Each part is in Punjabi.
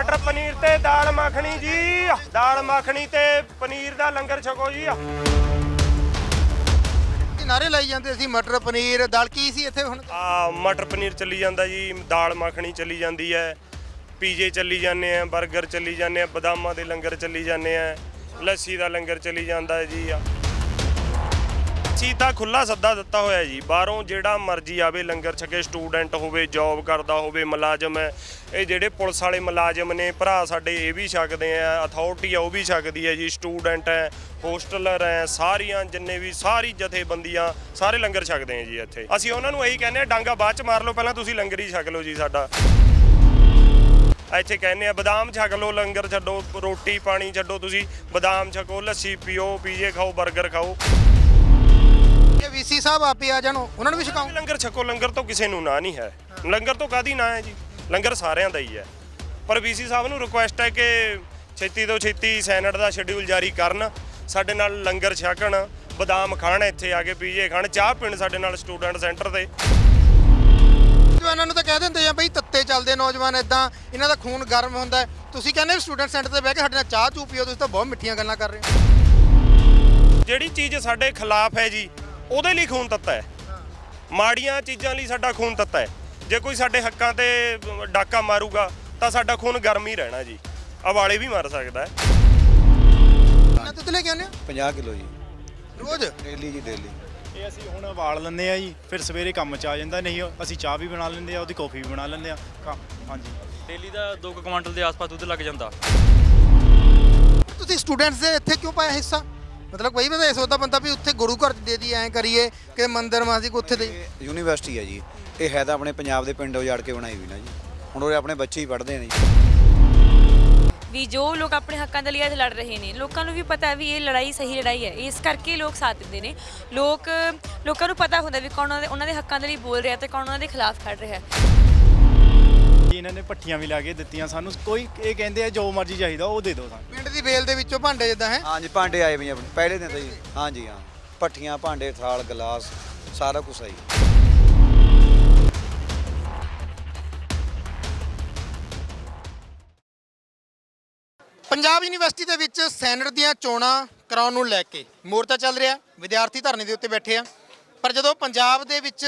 ਮਟਰ ਪਨੀਰ ਤੇ ਦਾਲ ਮੱਖਣੀ ਜੀ। ਦਾਲ ਮੱਖਣੀ ਤੇ ਪਨੀਰ ਦਾ ਲੰਗਰ ਛਕੋ ਜੀ। ਨਾਰੇ ਲਾਈ ਜਾਂਦੇ ਸੀ ਮਟਰ ਪਨੀਰ ਦਾਲ ਕੀ ਸੀ ਇੱਥੇ ਹੁਣ? ਆ ਮਟਰ ਪਨੀਰ ਚੱਲੀ ਜਾਂਦਾ ਜੀ ਦਾਲ ਮੱਖਣੀ ਚੱਲੀ ਜਾਂਦੀ ਹੈ। ਪੀਜੇ ਚੱਲੀ ਜਾਂਦੇ ਆ 버ਗਰ ਚੱਲੀ ਜਾਂਦੇ ਆ ਬਦਾਮਾਂ ਦੇ ਲੰਗਰ ਚੱਲੀ ਜਾਂਦੇ ਆ ਲੱਸੀ ਦਾ ਲੰਗਰ ਚੱਲੀ ਜਾਂਦਾ ਜੀ। ਆ ਅਸੀਂ ਤਾਂ ਖੁੱਲਾ ਸੱਦਾ ਦਿੱਤਾ ਹੋਇਆ ਜੀ। ਬਾਹਰੋਂ ਜਿਹੜਾ ਮਰਜ਼ੀ ਆਵੇ, ਲੰਗਰ ਛਕੇ, ਸਟੂਡੈਂਟ ਹੋਵੇ, ਜੌਬ ਕਰਦਾ ਹੋਵੇ, ਮੁਲਾਜ਼ਮ ਹੈ। ਇਹ ਜਿਹੜੇ ਪੁਲਿਸ ਵਾਲੇ ਮੁਲਾਜ਼ਮ ਨੇ, ਭਰਾ ਸਾਡੇ, ਇਹ ਵੀ ਛਕਦੇ ਆ ਅਥਾਰਟੀ ਆ, ਉਹ ਵੀ ਛਕਦੀ ਹੈ ਜੀ। ਸਟੂਡੈਂਟ ਹੈ, ਹੋਸਟਲਰ ਹੈ, ਸਾਰੀਆਂ ਜਿੰਨੇ ਵੀ, ਸਾਰੀ ਜਥੇਬੰਦੀਆਂ, ਸਾਰੇ ਲੰਗਰ ਛਕਦੇ ਆ ਜੀ ਇੱਥੇ। ਅਸੀਂ ਉਹਨਾਂ ਨੂੰ ਇਹੀ ਕਹਿੰਦੇ ਆ, ਡਾਂਗਾ ਬਾਅਦ ਚ ਮਾਰ ਲਓ, ਪਹਿਲਾਂ ਤੁਸੀਂ ਲੰਗਰ ਹੀ ਛਕ ਲਓ ਜੀ ਸਾਡਾ। ਇੱਥੇ ਕਹਿੰਦੇ ਆ, ਬਦਾਮ ਛਕ ਲਓ, ਲੰਗਰ ਛੱਡੋ, ਰੋਟੀ, ਪਾਣੀ ਛੱਡੋ ਤੁਸੀਂ। ਬਦਾਮ ਛਕੋ, ਲੱਸੀ ਪੀਓ, ਪੀਜੇ ਖਾਓ 버ਗਰ ਖਾਓ। ਵੀਸੀ ਸਾਹਿਬ ਆਪੇ ਆ ਜਾਣ ਉਹਨਾਂ ਨੂੰ ਵੀ ਛਕਾਉਂ ਲੰਗਰ ਛਕੋ ਲੰਗਰ ਤੋਂ ਕਿਸੇ ਨੂੰ ਨਾ ਨਹੀਂ ਹੈ। ਲੰਗਰ ਤੋਂ ਕਾਦੀ ਨਾ ਹੈ ਜੀ? ਲੰਗਰ ਸਾਰਿਆਂ ਦਾ ਹੀ ਹੈ। ਪਰ ਵੀਸੀ ਸਾਹਿਬ ਨੂੰ ਰਿਕੁਐਸਟ ਹੈ ਕਿ ਛੇਤੀ ਤੋਂ ਛੇਤੀ ਸੈਨੇਟ ਦਾ ਸ਼ਡਿਊਲ ਜਾਰੀ ਕਰਨ ਸਾਡੇ ਨਾਲ ਲੰਗਰ ਛਕਣ ਬਦਾਮ ਖਾਣ ਇੱਥੇ ਆ ਕੇ ਪੀਜੇ ਖਾਣ ਚਾਹ ਪੀਣ ਸਾਡੇ ਨਾਲ ਸਟੂਡੈਂਟ ਸੈਂਟਰ ਤੇ ਜਵਾਨਾਂ ਨੂੰ ਤਾਂ ਕਹਿ ਦਿੰਦੇ ਆ ਬਈ ਤੱਤੇ ਚੱਲਦੇ ਨੌਜਵਾਨ ਇਦਾਂ ਇਹਨਾਂ ਦਾ ਖੂਨ ਗਰਮ ਹੁੰਦਾ। ਤੁਸੀਂ ਕਹਿੰਦੇ ਸਟੂਡੈਂਟ ਸੈਂਟਰ ਤੇ ਬਹਿ ਕੇ ਸਾਡੇ ਨਾਲ ਚਾਹ ਚੂ ਪੀਓ ਤੁਸੀਂ ਤਾਂ ਬਹੁਤ ਮਿੱਠੀਆਂ ਗੱਲਾਂ ਕਰ ਰਹੇ ਹੋ। ਜਿਹੜੀ ਚੀਜ਼ ਸਾਡੇ ਖਿਲਾਫ ਹੈ ਜੀ ਉਹਦੇ ਲਈ ਖੂਨ ਤੱਤਾ ਹੈ। ਮਾੜੀਆਂ ਚੀਜ਼ਾਂ ਲਈ ਸਾਡਾ ਖੂਨ ਤੱਤਾ ਹੈ। ਜੇ ਕੋਈ ਸਾਡੇ ਹੱਕਾਂ ਤੇ ਡਾਕਾ ਮਾਰੂਗਾ ਤਾਂ ਸਾਡਾ ਖੂਨ ਗਰਮ ਹੀ ਰਹਿਣਾ ਜੀ। ਅਵਾਲੇ ਵੀ ਮਾਰ ਸਕਦਾ ਹੈ। ਨਾ ਤੁਸੀਂ ਲੈ ਕੇ ਆਉਂਦੇ ਹੋ? 50 ਕਿਲੋ ਜੀ। ਰੋਜ਼? ਡੇਲੀ ਜੀ ਡੇਲੀ। ਇਹ ਅਸੀਂ ਹੁਣ ਉਬਾਲ ਲੈਂਦੇ ਆ ਜੀ ਫਿਰ ਸਵੇਰੇ ਕੰਮ ਚ ਆ ਜਾਂਦਾ ਨਹੀਂ ਅਸੀਂ ਚਾਹ ਵੀ ਬਣਾ ਲੈਂਦੇ ਆ ਉਹਦੀ ਕਾਫੀ ਵੀ ਬਣਾ ਲੈਂਦੇ ਆ। ਹਾਂਜੀ। ਡੇਲੀ ਦਾ 2 ਕੁਇੰਟਲ ਦੇ ਆਸ-ਪਾਸ ਦੁੱਧ ਲੱਗ ਜਾਂਦਾ। ਤੁਸੀਂ ਸਟੂਡੈਂਟਸ ਦੇ ਇੱਥੇ ਕਿਉਂ ਪਾਇਆ ਹਿੱਸਾ? ਮਤਲਬ ਕੋਈ ਵੀ ਸੋਚਦਾ ਬੰਦਾ ਵੀ ਉੱਥੇ ਗੁਰੂ ਘਰ 'ਚ ਦੇ ਦੀ ਐਂ ਕਰੀਏ ਕਿ ਮੰਦਿਰ ਮਾਸੀ ਉੱਥੇ ਦੇ। ਇਹ ਯੂਨੀਵਰਸਿਟੀ ਹੈ ਜੀ। ਇਹ ਹੈ ਤਾਂ ਆਪਣੇ ਪੰਜਾਬ ਦੇ ਪਿੰਡ ਉਜਾੜ ਕੇ ਬਣਾਈ ਵੀ ਨਾ ਜੀ। ਹੁਣ ਉਹ ਆਪਣੇ ਬੱਚੇ ਹੀ ਪੜ੍ਹਦੇ ਨੇ ਜੀ। ਵੀ ਜੋ ਲੋਕ ਆਪਣੇ ਹੱਕਾਂ ਦੇ ਲਈ ਅੱਜ ਲੜ ਰਹੇ ਨੇ ਲੋਕਾਂ ਨੂੰ ਵੀ ਪਤਾ ਹੈ ਵੀ ਇਹ ਲੜਾਈ ਸਹੀ ਲੜਾਈ ਹੈ। ਇਸ ਕਰਕੇ ਲੋਕ ਸਾਥ ਦਿੰਦੇ ਨੇ। ਲੋਕ ਲੋਕਾਂ ਨੂੰ ਪਤਾ ਹੁੰਦਾ ਵੀ ਕੌਣ ਉਹਨਾਂ ਦੇ ਉਹਨਾਂ ਦੇ ਹੱਕਾਂ ਦੇ ਲਈ ਬੋਲ ਰਿਹਾ ਤੇ ਕੌਣ ਉਹਨਾਂ ਦੇ ਖਿਲਾਫ ਖੜ ਰਿਹਾ। ਹੈ ਇਹਨਾਂ ਨੇ ਪੱਠੀਆਂ ਵੀ ਲਾ ਕੇ ਦਿੱਤੀਆਂ ਸਾਨੂੰ। ਕੋਈ ਇਹ ਕਹਿੰਦੇ ਆ ਜੋ ਮਰਜ਼ੀ ਚਾਹੀਦਾ ਉਹ ਦੇ ਦਿਓ ਸਾਨੂੰ। ਪਿੰਡ ਦੀ ਵੇਲ ਦੇ ਵਿੱਚੋਂ ਭਾਂਡੇ ਜਿੱਦਾਂ ਹੈ? ਹਾਂਜੀ ਭਾਂਡੇ ਆਏ ਵੀ ਆਪਣੇ ਪਹਿਲੇ ਦਿਨ ਤੋਂ ਜੀ ਹਾਂਜੀ ਹਾਂ। ਪੱਠੀਆਂ ਭਾਂਡੇ ਥਾਲ ਗਲਾਸ ਸਾਰਾ ਕੁਝ ਆਈ। ਪੰਜਾਬ ਯੂਨੀਵਰਸਿਟੀ ਦੇ ਵਿੱਚ ਸੈਨੇਟ ਦੀਆਂ ਚੋਣਾਂ ਕਰਾਉਣ ਨੂੰ ਲੈ ਕੇ ਮੋਰਚਾ ਚੱਲ ਰਿਹਾ। ਵਿਦਿਆਰਥੀ ਧਰਨੇ ਦੇ ਉੱਤੇ ਬੈਠੇ ਆ। ਪਰ ਜਦੋਂ ਪੰਜਾਬ ਦੇ ਵਿੱਚ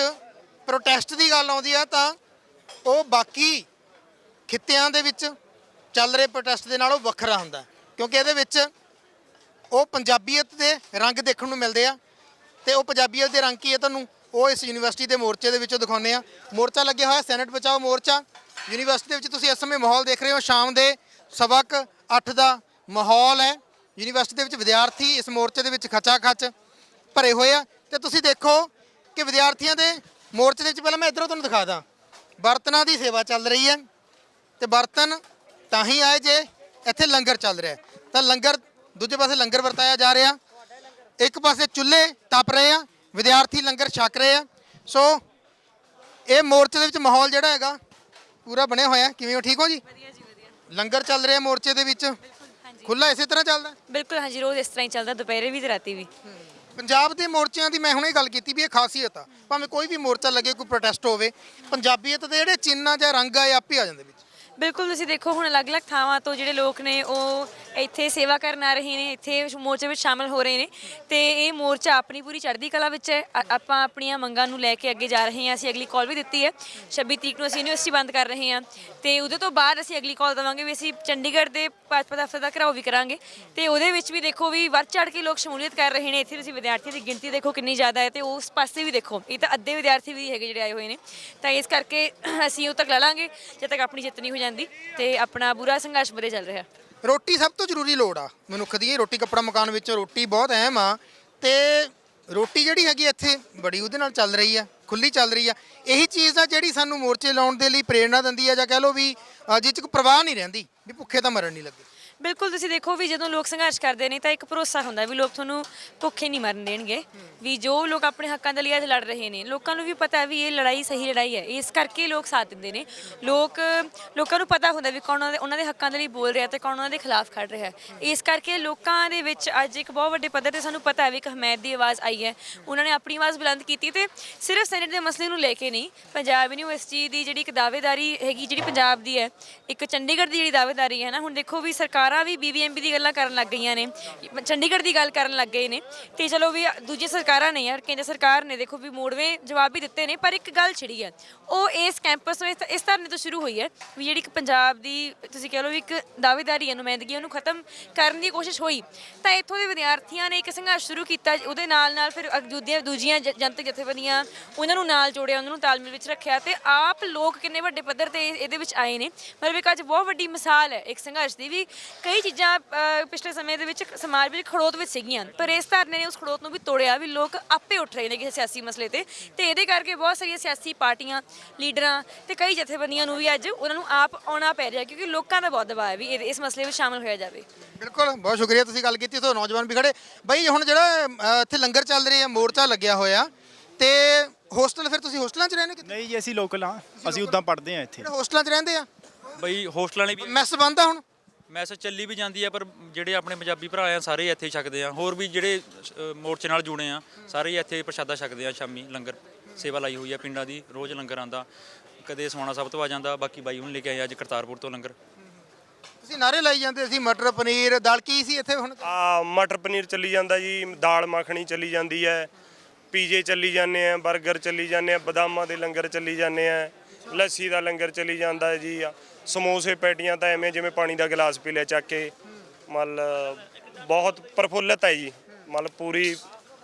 ਪ੍ਰੋਟੈਸਟ ਦੀ ਗੱਲ ਆਉਂਦੀ ਆ ਤਾਂ ਉਹ ਬਾਕੀ ਖਿੱਤਿਆਂ ਦੇ ਵਿੱਚ ਚੱਲ ਰਹੇ ਪ੍ਰੋਟੈਸਟ ਦੇ ਨਾਲੋਂ ਵੱਖਰਾ ਹੁੰਦਾ ਕਿਉਂਕਿ ਇਹਦੇ ਵਿੱਚ ਉਹ ਪੰਜਾਬੀਅਤ ਦੇ ਰੰਗ ਦੇਖਣ ਨੂੰ ਮਿਲਦੇ ਆ ਤੇ ਉਹ ਪੰਜਾਬੀਅਤ ਦੇ ਰੰਗ ਕੀ ਹੈ ਤੁਹਾਨੂੰ, ਉਹ ਇਸ ਯੂਨੀਵਰਸਿਟੀ ਦੇ ਮੋਰਚੇ ਦੇ ਵਿੱਚੋਂ ਦਿਖਾਉਂਦੇ ਆ। ਮੋਰਚਾ ਲੱਗਿਆ ਹੋਇਆ ਸੈਨੇਟ ਬਚਾਓ ਮੋਰਚਾ, ਯੂਨੀਵਰਸਿਟੀ ਦੇ ਵਿੱਚ ਤੁਸੀਂ ਇਸ ਸਮੇਂ ਮਾਹੌਲ ਦੇਖ ਰਹੇ ਹੋ, ਸ਼ਾਮ ਦੇ ਸਬਕ 8 ਦਾ ਮਾਹੌਲ ਹੈ। ਯੂਨੀਵਰਸਿਟੀ ਦੇ ਵਿੱਚ ਵਿਦਿਆਰਥੀ ਇਸ ਮੋਰਚੇ ਦੇ ਵਿੱਚ ਖਚਾ ਖਚ ਭਰੇ ਹੋਏ ਆ ਤੇ ਤੁਸੀਂ ਦੇਖੋ ਕਿ ਵਿਦਿਆਰਥੀਆਂ ਦੇ ਮੋਰਚੇ ਦੇ ਵਿੱਚ ਪਹਿਲਾਂ ਮੈਂ ਇਧਰੋਂ ਤੁਹਾਨੂੰ ਦਿਖਾ ਦਾਂ, ਬਰਤਨਾਂ ਦੀ ਸੇਵਾ ਚੱਲ ਰਹੀ ਹੈ। ਤੇ ਬਰਤਨ ਤਾਂ ਹੀ ਆਏ ਜੇ ਇੱਥੇ ਲੰਗਰ ਚੱਲ ਰਿਹਾ। ਤਾਂ ਲੰਗਰ ਦੂਜੇ ਪਾਸੇ ਲੰਗਰ ਵਰਤਾਇਆ ਜਾ ਰਿਹਾ। ਇੱਕ ਪਾਸੇ ਚੁੱਲ੍ਹੇ ਤਪ ਰਹੇ ਆ ਵਿਦਿਆਰਥੀ ਲੰਗਰ ਛਕ ਰਹੇ ਆ। ਸੋ ਇਹ ਮੋਰਚੇ ਦੇ ਵਿੱਚ ਮਾਹੌਲ ਜਿਹੜਾ ਹੈਗਾ ਪੂਰਾ ਬਣਿਆ ਹੋਇਆ ਕਿਵੇਂ ਹੋ? ਠੀਕ ਹੋ ਜੀ? ਵਧੀਆ ਜੀ ਵਧੀਆ। ਲੰਗਰ ਚੱਲ ਰਿਹਾ ਮੋਰਚੇ ਦੇ ਵਿੱਚ। ਖੁੱਲਾ ਇਸੇ ਤਰ੍ਹਾਂ ਚੱਲਦਾ? ਬਿਲਕੁਲ ਹਾਂਜੀ ਰੋਜ਼ ਇਸ ਤਰ੍ਹਾਂ ਹੀ ਚੱਲਦਾ ਦੁਪਹਿਰੇ ਵੀ ਤੇ ਰਾਤੀ ਵੀ। ਪੰਜਾਬ ਦੇ ਮੋਰਚਿਆਂ ਦੀ ਮੈਂ ਹੁਣੇ ਗੱਲ ਕੀਤੀ ਵੀ ਇਹ ਖਾਸੀਅਤ ਆ। ਭਾਵੇਂ ਕੋਈ ਵੀ ਮੋਰਚਾ ਲੱਗੇ ਕੋਈ ਪ੍ਰੋਟੈਸਟ ਹੋਵੇ ਪੰਜਾਬੀਅਤ ਦੇ ਜਿਹੜੇ ਚਿੰਨ੍ਹ ਜਾਂ ਰੰਗ ਆ ਇਹ ਆਪੇ ਆ ਜਾਂਦੇ ਵਿੱਚ। ਬਿਲਕੁਲ ਤੁਸੀਂ ਦੇਖੋ ਹੁਣ ਅਲੱਗ-ਅਲੱਗ ਥਾਵਾਂ ਤੋਂ ਜਿਹੜੇ ਲੋਕ ਨੇ ਉਹ ਇੱਥੇ ਸੇਵਾ ਕਰਨ ਆ ਰਹੇ ਨੇ, ਇੱਥੇ ਇਸ ਮੋਰਚੇ ਵਿੱਚ ਸ਼ਾਮਲ ਹੋ ਰਹੇ ਨੇ ਤੇ ਇਹ ਮੋਰਚਾ ਆਪਣੀ ਪੂਰੀ ਚੜ੍ਹਦੀ ਕਲਾ ਵਿੱਚ ਹੈ। ਅ- ਆਪਾਂ ਆਪਣੀਆਂ ਮੰਗਾਂ ਨੂੰ ਲੈ ਕੇ ਅੱਗੇ ਜਾ ਰਹੇ ਹਾਂ। ਅਸੀਂ ਅਗਲੀ ਕਾਲ ਵੀ ਦਿੱਤੀ ਹੈ। 26 ਤਰੀਕ ਨੂੰ ਅਸੀਂ ਯੂਨੀਵਰਸਿਟੀ ਬੰਦ ਕਰ ਰਹੇ ਹਾਂ ਤੇ ਉਹਦੇ ਤੋਂ ਬਾਅਦ ਅਸੀਂ ਅਗਲੀ ਕਾਲ ਦੇਵਾਂਗੇ ਵੀ ਅਸੀਂ ਚੰਡੀਗੜ੍ਹ ਦੇ ਭਾਜਪਾ ਦਫ਼ਤਰ ਦਾ ਘਰਾਓ ਵੀ ਕਰਾਂਗੇ। ਤੇ ਉਹਦੇ ਵਿੱਚ ਵੀ ਦੇਖੋ ਵੀ ਵੱਧ ਚੜ੍ਹ ਕੇ ਲੋਕ ਸ਼ਮੂਲੀਅਤ ਕਰ ਰਹੇ ਨੇ। ਇੱਥੇ ਤੁਸੀਂ ਵਿਦਿਆਰਥੀਆਂ ਦੀ ਗਿਣਤੀ ਦੇਖੋ ਕਿੰਨੀ ਜ਼ਿਆਦਾ ਹੈ ਤੇ ਉਸ ਪਾਸੇ ਵੀ ਦੇਖੋ, ਇਹ ਤਾਂ ਅੱਧੇ ਵਿਦਿਆਰਥੀ ਵੀ ਹੈਗੇ ਜਿਹੜੇ ਆਏ ਹੋਏ ਨੇ। ਤਾਂ ਇਸ ਕਰਕੇ ਅਸੀਂ ਉਹ ਤੱਕ ਲੜਾਂਗੇ ਜਦ ਤੱਕ ਆਪਣੀ ਜਿੱਤ ਨਹੀਂ ਹੋ ਜਾਂਦੀ ਤੇ ਆਪਣਾ ਬੁਰਾ ਸੰਘਰਸ਼ ਵਧੇ ਚੱਲ ਰਿਹਾ। ਰੋਟੀ ਸਭ ਤੋਂ ਜ਼ਰੂਰੀ ਲੋੜ ਆ ਮਨੁੱਖ ਦੀ ਰੋਟੀ ਕੱਪੜਾ ਮਕਾਨ ਵਿੱਚ ਰੋਟੀ ਬਹੁਤ ਅਹਿਮ ਆ ਤੇ ਰੋਟੀ ਜਿਹੜੀ ਹੈਗੀ ਇੱਥੇ ਬੜੀ ਉਹਦੇ ਨਾਲ ਚੱਲ ਰਹੀ ਆ ਖੁੱਲੀ ਚੱਲ ਰਹੀ ਆ। ਇਹੀ ਚੀਜ਼ ਆ ਜਿਹੜੀ ਸਾਨੂੰ ਮੋਰਚੇ ਲਾਉਣ ਦੇ ਲਈ ਪ੍ਰੇਰਣਾ ਦਿੰਦੀ ਆ ਜਾਂ ਕਹਿ ਲਓ ਵੀ ਅ, ਜਿਹ 'ਚ ਕੋਈ ਪ੍ਰਵਾਹ ਨਹੀਂ ਰਹਿੰਦੀ ਵੀ ਭੁੱਖੇ ਤਾਂ ਮਰਨ ਨਹੀਂ ਲੱਗੇ। ਬਿਲਕੁਲ, ਤੁਸੀਂ ਦੇਖੋ ਵੀ ਜਦੋਂ ਲੋਕ ਸੰਘਰਸ਼ ਕਰਦੇ ਨੇ ਤਾਂ ਇੱਕ ਭਰੋਸਾ ਹੁੰਦਾ ਵੀ ਲੋਕ ਤੁਹਾਨੂੰ ਭੁੱਖੇ ਨਹੀਂ ਮਰਨ ਦੇਣਗੇ। ਵੀ ਜੋ ਲੋਕ ਆਪਣੇ ਹੱਕਾਂ ਦੇ ਲਈ ਅੱਜ ਲੜ ਰਹੇ ਨੇ, ਲੋਕਾਂ ਨੂੰ ਵੀ ਪਤਾ ਹੈ ਵੀ ਇਹ ਲੜਾਈ ਸਹੀ ਲੜਾਈ ਹੈ। ਇਸ ਕਰਕੇ ਲੋਕ ਸਾਥ ਦਿੰਦੇ ਨੇ। ਲੋਕ, ਲੋਕਾਂ ਨੂੰ ਪਤਾ ਹੁੰਦਾ ਵੀ ਕੌਣ ਉਹਨਾਂ ਦੇ ਹੱਕਾਂ ਦੇ ਲਈ ਬੋਲ ਰਿਹਾ ਤੇ ਕੌਣ ਉਹਨਾਂ ਦੇ ਖਿਲਾਫ ਖੜ ਰਿਹਾ ਇਸ ਕਰਕੇ ਲੋਕਾਂ ਦੇ ਵਿੱਚ ਅੱਜ ਇੱਕ ਬਹੁਤ ਵੱਡੇ ਪੱਧਰ ਤੇ ਸਾਨੂੰ ਪਤਾ ਹੈ ਵੀ ਇੱਕ ਹਮਾਇਤ ਦੀ ਆਵਾਜ਼ ਆਈ ਹੈ। ਉਹਨਾਂ ਨੇ ਆਪਣੀ ਆਵਾਜ਼ ਬੁਲੰਦ ਕੀਤੀ ਤੇ ਸਿਰਫ ਸੈਨੇਟ ਦੇ ਮਸਲੇ ਨੂੰ ਲੈ ਕੇ ਨਹੀਂ, ਪੰਜਾਬ ਯੂਨੀਵਰਸਿਟੀ ਦੀ ਜਿਹੜੀ ਇੱਕ ਦਾਅਵੇਦਾਰੀ ਹੈਗੀ ਜਿਹੜੀ ਪੰਜਾਬ ਦੀ ਹੈ, ਇੱਕ ਚੰਡੀਗੜ੍ਹ ਦੀ ਜਿਹੜੀ ਦਾਅਵੇਦਾਰੀ ਹੈ ਨਾ, ਹੁਣ ਦੇਖੋ ਵੀ ਸਰਕਾਰ ਵੀ ਬੀਬੀਐਮਬੀ ਦੀ ਗੱਲਾਂ ਕਰਨ ਲੱਗ ਗਈਆਂ ਨੇ। ਚੰਡੀਗੜ੍ਹ ਦੀ ਗੱਲ ਕਰਨ ਲੱਗ ਗਏ ਨੇ। ਤੇ ਚਲੋ ਵੀ ਦੂਜੀ ਸਰਕਾਰਾਂ ਨੇ ਯਾਰ, ਕੇਂਦਰ ਸਰਕਾਰ ਨੇ ਦੇਖੋ ਵੀ ਮੋੜਵੇਂ ਜਵਾਬ ਵੀ ਦਿੱਤੇ ਨੇ, ਪਰ ਇੱਕ ਗੱਲ ਛਿੜੀ ਹੈ ਉਹ ਇਸ ਕੈਂਪਸ ਤੋਂ, ਇਸ- ਧਰਨੇ ਤੋਂ ਸ਼ੁਰੂ ਹੋਈ ਹੈ ਵੀ ਜਿਹੜੀ ਇੱਕ ਪੰਜਾਬ ਦੀ ਤੁਸੀਂ ਕਹਿ ਲਓ ਵੀ ਇੱਕ ਦਾਅਵੇਦਾਰੀ ਹੈ ਨੁਮਾਇੰਦਗੀ ਉਹਨੂੰ ਖਤਮ ਕਰਨ ਦੀ ਕੋਸ਼ਿਸ਼ ਹੋਈ। ਤਾਂ ਇੱਥੋਂ ਦੇ ਵਿਦਿਆਰਥੀਆਂ ਨੇ ਇੱਕ ਸੰਘਰਸ਼ ਸ਼ੁਰੂ ਕੀਤਾ, ਉਹਦੇ ਨਾਲ ਨਾਲ ਫਿਰ ਅਗ- ਦੂਜੀਆਂ ਦੂਜੀਆਂ ਜ- ਜਨਤਕ ਜਥੇਬੰਦੀਆਂ, ਉਹਨਾਂ ਨੂੰ ਨਾਲ ਜੋੜਿਆ, ਉਹਨਾਂ ਨੂੰ ਤਾਲਮੇਲ ਵਿੱਚ ਰੱਖਿਆ ਤੇ ਆਪ ਲੋਕ ਕਿੰਨੇ ਵੱਡੇ ਪੱਧਰ ਤੇ ਇਹਦੇ ਵਿੱਚ ਆਏ ਨੇ। ਮਤਲਬ ਇੱਕ ਅੱਜ ਬਹੁਤ ਵੱਡੀ ਮਿਸਾਲ ਹੈ ਇੱਕ ਸੰਘਰਸ਼ ਦੀ ਵੀ। ਕਈ ਚੀਜ਼ਾਂ ਪਿਛਲੇ ਸਮੇਂ ਦੇ ਵਿੱਚ ਸਮਾਜ ਵਿੱਚ ਖੜੋਤ ਵਿੱਚ ਸੀਗੀਆਂ। ਪਰ ਇਸ ਧਰਨੇ ਨੇ ਉਸ ਖੜੋਤ ਨੂੰ ਵੀ ਤੋੜਿਆ ਵੀ ਲੋਕ ਆਪੇ ਉੱਠ ਰਹੇ ਨੇ ਕਿਸੇ ਸਿਆਸੀ ਮਸਲੇ ਤੇ। ਤੇ ਇਹਦੇ ਕਰਕੇ ਬਹੁਤ ਸਾਰੀਆਂ ਸਿਆਸੀ ਪਾਰਟੀਆਂ ਲੀਡਰਾਂ ਤੇ ਕਈ ਜਥੇਬੰਦੀਆਂ ਨੂੰ ਵੀ ਅੱਜ ਉਹਨਾਂ ਨੂੰ ਆਪ ਆਉਣਾ ਪੈ ਰਿਹਾ ਕਿਉਂਕਿ ਲੋਕਾਂ ਦਾ ਬਹੁਤ ਦਬਾਅ ਹੈ ਵੀ ਇਹ- ਇਸ ਮਸਲੇ ਵਿੱਚ ਸ਼ਾਮਲ ਹੋਇਆ ਜਾਵੇ। ਬਿਲਕੁਲ ਬਹੁਤ ਸ਼ੁਕਰੀਆ ਤੁਸੀਂ ਗੱਲ ਕੀਤੀ ਤੋਂ ਨੌਜਵਾਨ ਵੀ ਖੜੇ। ਬਈ ਹੁਣ ਜਿਹੜਾ ਅ, ਇੱਥੇ ਲੰਗਰ ਚੱਲ ਰਿਹਾ ਮੋਰਚਾ ਲੱਗਿਆ ਹੋਇਆ ਤੇ ਹੋਸਟਲ ਫਿਰ ਤੁਸੀਂ ਹੋਸਟਲਾਂ 'ਚ ਰਹਿੰਦੇ ਕਿਤੇ ਨਹੀਂ ਜੀ ਅਸੀਂ ਲੋਕਲ ਹਾਂ। ਅਸੀਂ ਉਦਾਂ ਪੜ੍ਹਦੇ ਹਾਂ ਇੱਥੇ। ਹੋਸਟਲਾਂ 'ਚ ਰਹਿੰਦੇ ਆ? ਬਈ ਹੋਸਟਲਾਂ ਲਈ ਵੀ ਮੈਸ ਬੰਦ ਆ ਹੁਣ? ਮੈਸੇਜ ਚੱਲੀ ਵੀ ਜਾਂਦੀ ਹੈ ਪਰ ਜਿਹੜੇ ਆਪਣੇ ਪੰਜਾਬੀ ਭਰਾ ਆ ਸਾਰੇ ਇੱਥੇ ਹੀ ਛਕਦੇ ਆ। ਹੋਰ ਵੀ ਜਿਹੜੇ ਅ, ਮੋਰਚੇ ਨਾਲ ਜੁੜੇ ਆ ਸਾਰੇ ਹੀ ਇੱਥੇ ਪ੍ਰਸ਼ਾਦਾ ਛਕਦੇ ਆ ਸ਼ਾਮੀ ਲੰਗਰ। ਸੇਵਾ ਲਾਈ ਹੋਈ ਆ ਪਿੰਡਾਂ ਦੀ ਰੋਜ਼ ਲੰਗਰ ਆਂਦਾ ਕਦੇ ਸੋਣਾ ਸਾਹਿਬ ਤੋਂ ਆ ਜਾਂਦਾ ਬਾਕੀ ਬਾਈ ਹੁਣ ਲੈ ਕੇ ਆਏ ਅੱਜ ਕਰਤਾਰਪੁਰ ਤੋਂ ਲੰਗਰ। ਤੁਸੀਂ ਨਾਰੇ ਲਾਈ ਜਾਂਦੇ ਸੀ ਮਟਰ ਪਨੀਰ ਦਾਲ ਕੀ ਸੀ ਇੱਥੇ ਹੁਣ? ਆ ਮਟਰ ਪਨੀਰ ਚੱਲੀ ਜਾਂਦਾ ਜੀ ਦਾਲ ਮੱਖਣੀ ਚੱਲੀ ਜਾਂਦੀ ਹੈ ਪੀਜੇ ਚੱਲੀ ਜਾਂਦੇ ਆ 버ਗਰ ਚੱਲੀ ਜਾਂਦੇ ਆ ਬਦਾਮਾਂ ਦੇ ਲੰਗਰ ਚੱਲੀ ਜਾਂਦੇ ਆ। ਲੱਸੀ ਦਾ ਲੰਗਰ ਚੱਲੀ ਜਾਂਦਾ ਹੈ ਜੀ ਸਮੋਸੇ, ਪੈਟੀਆਂ ਤਾਂ ਐਵੇਂ ਜਿਵੇਂ ਪਾਣੀ ਦਾ ਗਲਾਸ ਪੀ ਲਿਆ ਚੱਕ ਕੇ। ਮਤਲਬ ਬਹੁਤ ਪ੍ਰਫੁੱਲਤ ਹੈ ਜੀ। ਮਤਲਬ ਪੂਰੀ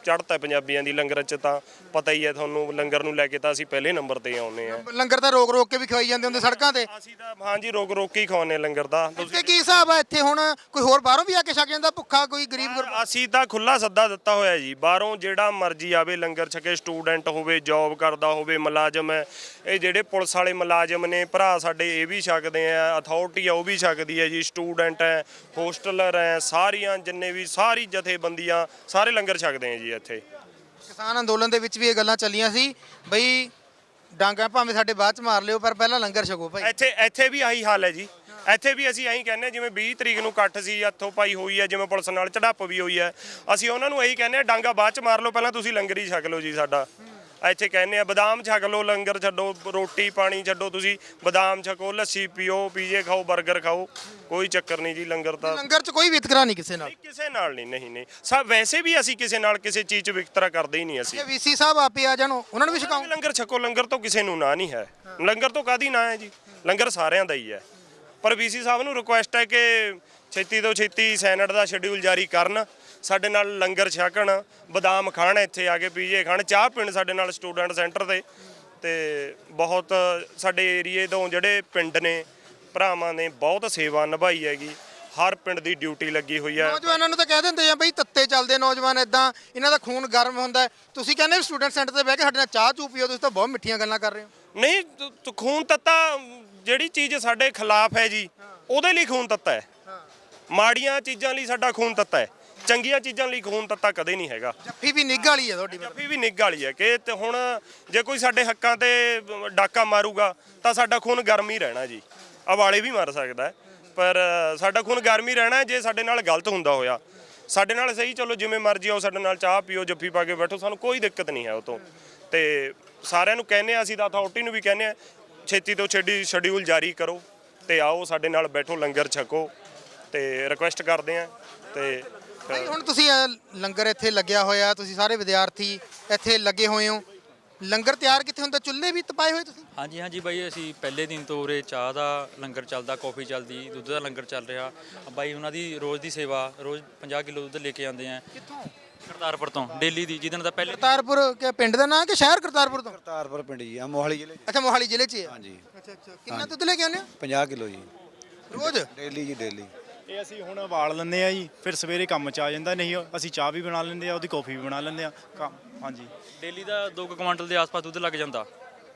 ਚੜ੍ਹਤ ਹੈ ਪੰਜਾਬੀਆਂ ਦੀ ਲੰਗਰ 'ਚ ਤਾਂ ਪਤਾ ਹੀ ਹੈ ਤੁਹਾਨੂੰ ਲੰਗਰ ਨੂੰ ਲੈ ਕੇ ਤਾਂ ਅਸੀਂ ਪਹਿਲੇ ਨੰਬਰ ਤੇ ਆਉਨੇ ਆ ਲੰਗਰ ਤਾਂ ਰੋਕ ਰੋਕ ਕੇ ਵੀ ਖਵਾਈ ਜਾਂਦੇ ਹੁੰਦੇ ਸੜਕਾਂ ਤੇ। ਅਸੀਂ ਤਾਂ ਹਾਂਜੀ ਰੋਕ ਰੋਕ ਕੇ ਹੀ ਖਵਾਉਂਦੇ ਲੰਗਰ ਦਾ। ਇੱਥੇ ਕੀ ਹਿਸਾਬ ਆ ਇੱਥੇ ਹੁਣ ਕੋਈ ਹੋਰ ਬਾਹਰੋਂ ਵੀ ਆ ਕੇ ਛਕ ਜਾਂਦਾ? ਭੁੱਖਾ ਕੋਈ ਗਰੀਬ ਗੁਰਬਾ ਅਸੀਂ ਤਾਂ ਖੁੱਲਾ ਸੱਦਾ ਦਿੱਤਾ ਹੋਇਆ ਜੀ। ਬਾਹਰੋਂ ਜਿਹੜਾ ਮਰਜ਼ੀ ਆਵੇ ਲੰਗਰ ਛਕੇ ਸਟੂਡੈਂਟ ਹੋਵੇ ਜੌਬ ਕਰਦਾ ਹੋਵੇ ਮੁਲਾਜ਼ਮ ਹੈ। ਇਹ ਜਿਹੜੇ ਪੁਲਿਸ ਵਾਲੇ ਮੁਲਾਜ਼ਮ ਨੇ ਭਰਾ ਸਾਡੇ ਇਹ ਵੀ ਛਕਦੇ ਆ। ਅਥਾਰਟੀ ਆ ਉਹ ਵੀ ਛਕਦੀ ਹੈ ਜੀ। ਸਟੂਡੈਂਟ ਹੈ ਹੋਸਟਲਰ ਹੈ ਸਾਰੀਆਂ ਜਿੰਨੇ ਵੀ ਸਾਰੀ ਜਥੇਬੰਦੀਆਂ ਸਾਰੇ ਲੰਗਰ ਛਕਦੇ ਆ ਜੀ। ਇੱਥੇ। ਕਿਸਾਨ ਅੰਦੋਲਨ ਦੇ ਵਿੱਚ ਵੀ ਇਹ ਗੱਲਾਂ ਚੱਲੀਆਂ ਸੀ ਬਈ ਡਾਂਗਾ ਭਾਵੇਂ ਸਾਡੇ ਬਾਅਦ ਚ ਮਾਰ ਲਿਓ ਪਰ ਪਹਿਲਾਂ ਲੰਗਰ ਛਕੋ ਭਾਈ। ਇੱਥੇ ਇੱਥੇ ਵੀ ਆਹੀ ਹਾਲ ਹੈ ਜੀ। ਇੱਥੇ ਵੀ ਅਸੀਂ ਇਹੀ ਕਹਿੰਦੇ ਜਿਵੇਂ 20 ਤਰੀਕ ਨੂੰ ਇਕੱਠ ਸੀ ਹੱਥੋਂ ਪਾਈ ਹੋਈ ਹੈ ਜਿਵੇਂ ਪੁਲਿਸ ਨਾਲ ਝੜਪ ਵੀ ਹੋਈ ਹੈ। ਅਸੀਂ ਉਹਨਾਂ ਨੂੰ ਇਹੀ ਕਹਿੰਦੇ ਡਾਂਗਾ ਬਾਅਦ ਚ ਮਾਰ ਲਓ ਪਹਿਲਾਂ ਤੁਸੀਂ ਲੰਗਰ ਹੀ ਛਕ ਲਓ ਜੀ ਸਾਡਾ। ਇੱਥੇ ਕਹਿੰਦੇ ਆ ਬਦਾਮ ਛਕ ਲਓ ਲੰਗਰ ਛੱਡੋ ਰੋਟੀ ਪਾਣੀ ਛੱਡੋ ਤੁਸੀਂ ਬਦਾਮ ਛਕੋ ਲੱਸੀ ਪੀਓ ਪੀਜੇ ਖਾਓ 버ਗਰ ਖਾਓ ਕੋਈ ਚੱਕਰ ਨਹੀਂ ਜੀ ਲੰਗਰ ਤਾਂ। ਲੰਗਰ ਚ ਕੋਈ ਵਿਤਕਰਾ ਨਹੀਂ ਕਿਸੇ ਨਾਲ। ਕਿਸੇ ਨਾਲ ਨਹੀਂ ਨਹੀਂ ਨਹੀਂ। ਸਭ ਵੈਸੇ ਵੀ ਅਸੀਂ ਕਿਸੇ ਨਾਲ ਕਿਸੇ ਚੀਜ਼ 'ਚ ਵਿਤਕਰਾ ਕਰਦੇ ਹੀ ਨਹੀਂ ਅਸੀਂ। ਜੇ ਵੀਸੀ ਸਾਹਿਬ ਆਪੇ ਆ ਜਾਣ ਉਹਨਾਂ ਨੂੰ ਵੀ ਛਕਾਓ। ਲੰਗਰ ਛਕੋ ਲੰਗਰ ਤੋਂ ਕਿਸੇ ਨੂੰ ਨਾ ਨਹੀਂ ਹੈ। ਲੰਗਰ ਤੋਂ ਕਾਦੀ ਨਾ ਹੈ ਜੀ? ਲੰਗਰ ਸਾਰਿਆਂ ਦਾ ਹੀ ਹੈ। ਪਰ ਵੀਸੀ ਸਾਹਿਬ ਨੂੰ ਰਿਕੁਐਸਟ ਹੈ ਕਿ ਛੇਤੀ ਤੋਂ ਛੇਤੀ ਸੈਨੇਟ ਦਾ ਸ਼ਡਿਊਲ ਜਾਰੀ ਕਰਨ। ਸਾਡੇ ਨਾਲ ਲੰਗਰ ਛਕਣ ਬਦਾਮ ਖਾਣ ਇੱਥੇ ਆ ਕੇ ਪੀਜੇ ਖਾਣ ਚਾਹ ਪੀਣ ਸਾਡੇ ਨਾਲ ਸਟੂਡੈਂਟ ਸੈਂਟਰ ਤੇ ਤੇ ਬਹੁਤ ਸਾਡੇ ਏਰੀਏ ਤੋਂ ਜਿਹੜੇ ਪਿੰਡ ਨੇ ਭਰਾਵਾਂ ਨੇ ਬਹੁਤ ਸੇਵਾ ਨਿਭਾਈ ਹੈਗੀ। ਹਰ ਪਿੰਡ ਦੀ ਡਿਊਟੀ ਲੱਗੀ ਹੋਈ ਹੈ ਨੌਜਵਾਨਾਂ ਨੂੰ ਤਾਂ ਕਹਿ ਦਿੰਦੇ ਆ ਬਈ ਤੱਤੇ ਚੱਲਦੇ ਨੌਜਵਾਨ ਇਦਾਂ ਇਹਨਾਂ ਦਾ ਖੂਨ ਗਰਮ ਹੁੰਦਾ। ਹੈ। ਤੁਸੀਂ ਕਹਿੰਦੇ ਸਟੂਡੈਂਟ ਸੈਂਟਰ ਤੇ ਬਹਿ ਕੇ ਸਾਡੇ ਨਾਲ ਚਾਹ ਚੂ ਪੀਓ ਤੁਸੀਂ ਤਾਂ ਬਹੁਤ ਮਿੱਠੀਆਂ ਗੱਲਾਂ ਕਰ ਰਹੇ ਹੋ। ਨਹੀਂ ਤ- ਤ- ਖੂਨ ਤੱਤਾ ਜਿਹੜੀ ਚੀਜ਼ ਸਾਡੇ ਖਿਲਾਫ ਹੈ ਜੀ ਉਹਦੇ ਲਈ ਖੂਨ ਤੱਤਾ ਹੈ। ਮਾੜੀਆਂ ਚੀਜ਼ਾਂ ਲਈ ਸਾਡਾ ਖੂਨ ਤੱਤਾ ਹੈ। ਚੰਗੀਆਂ ਚੀਜ਼ਾਂ ਲਈ ਖੂਨ ਤੱਤਾ ਕਦੇ ਨਹੀਂ ਹੈਗਾ। ਜੱਫੀ ਵੀ ਨਿੱਘ ਵਾਲੀ ਹੈ ਤੁਹਾਡੀ ਜੱਫੀ ਵੀ ਨਿੱਘ ਵਾਲੀ ਹੈ ਕਿ ਤੇ ਹੁਣ ਜੇ ਕੋਈ ਸਾਡੇ ਹੱਕਾਂ ਤੇ ਡਾਕਾ ਮਾਰੂਗਾ ਤਾਂ ਸਾਡਾ ਖੂਨ ਗਰਮ ਹੀ ਰਹਿਣਾ ਜੀ। ਅਵਾਲੇ ਵੀ ਮਾਰ ਸਕਦਾ ਪਰ ਸਾਡਾ ਖੂਨ ਗਰਮ ਹੀ ਰਹਿਣਾ ਜੇ ਸਾਡੇ ਨਾਲ ਗਲਤ ਹੁੰਦਾ ਹੋਇਆ। ਸਾਡੇ ਨਾਲ ਸਹੀ ਚਲੋ ਜਿਵੇਂ ਮਰਜ਼ੀ ਆਓ ਸਾਡੇ ਨਾਲ ਚਾਹ ਪੀਓ ਜੱਫੀ ਪਾ ਕੇ ਬੈਠੋ ਸਾਨੂੰ ਕੋਈ ਦਿੱਕਤ ਨਹੀਂ ਹੈ ਉਹ ਤੋਂ। ਤੇ ਸਾਰਿਆਂ ਨੂੰ ਕਹਿੰਦੇ ਆ ਅਸੀਂ ਤਾਂ ਅਥਾਰਟੀ ਨੂੰ ਵੀ ਕਹਿੰਦੇ ਆ ਛੇਤੀ ਤੋਂ ਛੇਤੀ ਸ਼ਡਿਊਲ ਜਾਰੀ ਕਰੋ ਤੇ ਆਓ ਸਾਡੇ ਨਾਲ ਬੈਠੋ ਲੰਗਰ ਛਕੋ ਤੇ ਰਿਕੁਐਸਟ ਕਰਦੇ ਆ ਤੇ ਭਾਈ ਹੁਣ ਤੁਸੀਂ ਲੰਗਰ ਇੱਥੇ ਲੱਗਿਆ ਹੋਇਆ ਤੁਸੀਂ ਸਾਰੇ ਵਿਦਿਆਰਥੀ ਇੱਥੇ ਲੱਗੇ ਹੋਏ ਹੋ। ਲੰਗਰ ਤਿਆਰ ਕਿੱਥੇ ਹੁੰਦਾ? ਚੁੱਲ੍ਹੇ ਵੀ ਤਪਾਏ ਹੋਏ ਤੁਸੀਂ? ਹਾਂਜੀ ਹਾਂਜੀ ਬਾਈ ਅਸੀਂ ਪਹਿਲੇ ਦਿਨ ਤੋਂ ਉਰੇ ਚਾਹ ਦਾ ਲੰਗਰ ਚੱਲਦਾ ਕੌਫੀ ਚੱਲਦੀ ਦੁੱਧ ਦਾ ਲੰਗਰ ਚੱਲ ਰਿਹਾ। ਬਾਈ ਉਹਨਾਂ ਦੀ ਰੋਜ਼ ਦੀ ਸੇਵਾ ਰੋਜ਼ 50 ਕਿਲੋ ਦੁੱਧ ਲੈ ਕੇ ਆਉਂਦੇ ਆ। ਕਿੱਥੋਂ? ਕਰਤਾਰਪੁਰ ਤੋਂ ਡੇਲੀ ਦੀ ਜਿੱਦਣ ਦਾ ਪਹਿਲੇ ਕਰਤਾਰਪੁਰ ਕਿ ਪਿੰਡ ਦਾ ਨਾਂ ਕਿ ਸ਼ਹਿਰ ਕਰਤਾਰਪੁਰ ਤੋਂ? ਕਰਤਾਰਪੁਰ ਪਿੰਡ ਜੀ ਆ ਮੋਹਾਲੀ ਜ਼ਿਲ੍ਹੇ 'ਚ। ਅੱਛਾ ਮੋਹਾਲੀ ਜ਼ਿਲ੍ਹੇ 'ਚ ਹੀ ਹੈ। ਹਾਂਜੀ। ਅੱਛਾ ਅੱਛਾ ਕਿੰਨਾ ਦੁੱਧ ਲੈ ਕੇ ਆਉਂਦੇ ਹੋ? 50 ਕਿਲੋ ਜੀ। ਰੋਜ਼? ਡੇਲੀ ਜੀ ਡੇਲੀ। ਇਹ ਅਸੀਂ ਹੁਣ ਉਬਾਲ ਲੈਂਦੇ ਆ ਜੀ ਫਿਰ ਸਵੇਰੇ ਕੰਮ 'ਚ ਆ ਜਾਂਦਾ ਨਹੀਂ ਅਸੀਂ ਚਾਹ ਵੀ ਬਣਾ ਲੈਂਦੇ ਆ ਉਹਦੀ ਕੌਫੀ ਵੀ ਬਣਾ ਲੈਂਦੇ ਆ ਕੰਮ- ਹਾਂਜੀ। ਡੇਲੀ ਦਾ 2 ਕੁਆਂਟਲ ਦੇ ਆਸ-ਪਾਸ ਦੁੱਧ ਲੱਗ ਜਾਂਦਾ।